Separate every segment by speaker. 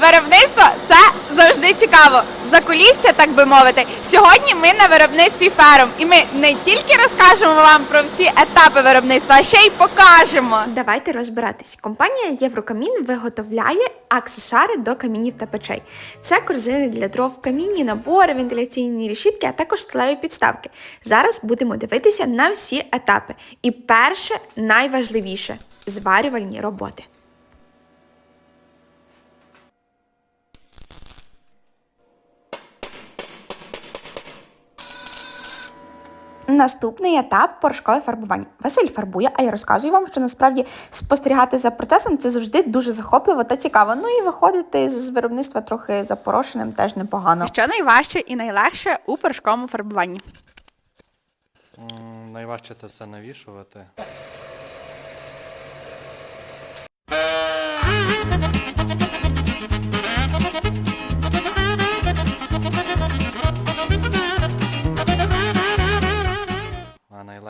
Speaker 1: Виробництво це завжди цікаво. Закулісся, так би мовити. Сьогодні ми на виробництві фером, і ми не тільки розкажемо вам про всі етапи виробництва, а ще й покажемо. Давайте розбиратись. Компанія Єврокамін виготовляє аксесуари до камінів та печей. Це корзини для дров, камінні набори, вентиляційні решітки, а також сталеві підставки. Зараз будемо дивитися на всі етапи. І перше, найважливіше зварювальні роботи. Наступний етап порошкове фарбування. Василь фарбує, а я розказую вам, що насправді спостерігати за процесом це завжди дуже захопливо та цікаво. Ну і виходити з виробництва трохи запорошеним теж непогано. Що найважче і найлегше у порошковому фарбуванні?
Speaker 2: М, Найважче це все навішувати.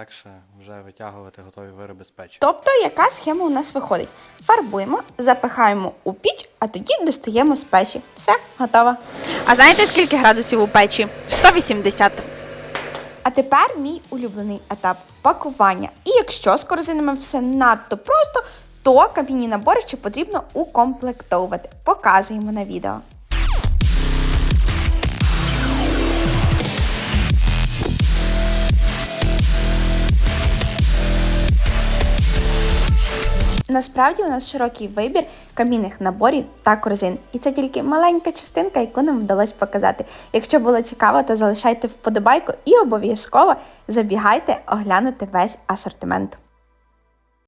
Speaker 2: А найлегше вже витягувати готові вироби з печі.
Speaker 1: Тобто, яка схема у нас виходить? Фарбуємо, запихаємо у піч, а тоді достаємо з печі. Все, готово. А знаєте, скільки градусів у печі? 180. А тепер мій улюблений етап пакування. І якщо з корзинами все надто просто, то кам'яні набори ще потрібно укомплектовувати. Показуємо на відео. Насправді у нас широкий вибір камінних наборів та корзин, і це тільки маленька частинка, яку нам вдалося показати. Якщо було цікаво, то залишайте вподобайку і обов'язково забігайте оглянути весь асортимент.